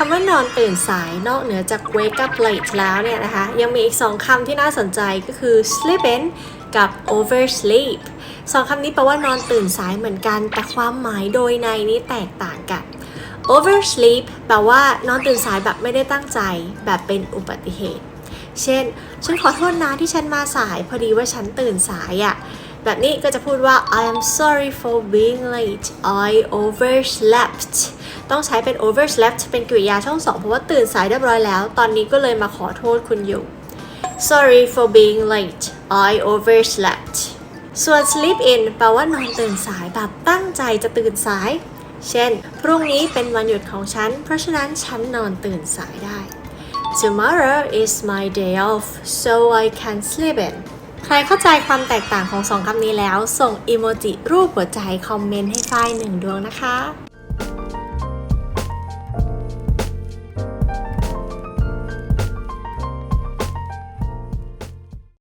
คำว่านอนตื่นสายนอกเหนือจาก wake up late แล้วเนี่ยนะคะ ยังมีอีกสองคำที่น่าสนใจก็คือ sleep in กับ oversleep สองคำนี้แปลว่านอนตื่นสายเหมือนกัน แต่ความหมายโดยในนี้แตกต่างกัน oversleep แปลว่านอนตื่นสายแบบไม่ได้ตั้งใจ แบบเป็นอุบัติเหตุ เช่น ฉันขอโทษนะที่ฉันมาสาย พอดีว่าฉันตื่นสายอะ่ะแบบนี้ก็จะพูดว่า I am sorry for being late I overslept ต้องใช้เป็น overslept เป็นกริยาช่องสองเพราะว่าตื่นสายเรียบร้อยแล้ว ตอนนี้ก็เลยมาขอโทษคุณอยู่ Sorry for being late I overslept ส่วน sleep in แปลว่านอนตื่นสายแบบตั้งใจจะตื่นสาย เช่น พรุ่งนี้เป็นวันหยุดของฉัน เพราะฉะนั้นฉันนอนตื่นสายได้ Tomorrow is my day off so I can sleep in ใครเข้าใจความแตกต่างของสองคำนี้แล้ว ส่งอีโมจิรูปหัวใจคอมเมนต์ให้ฝ้ายหนึ่งดวงนะคะ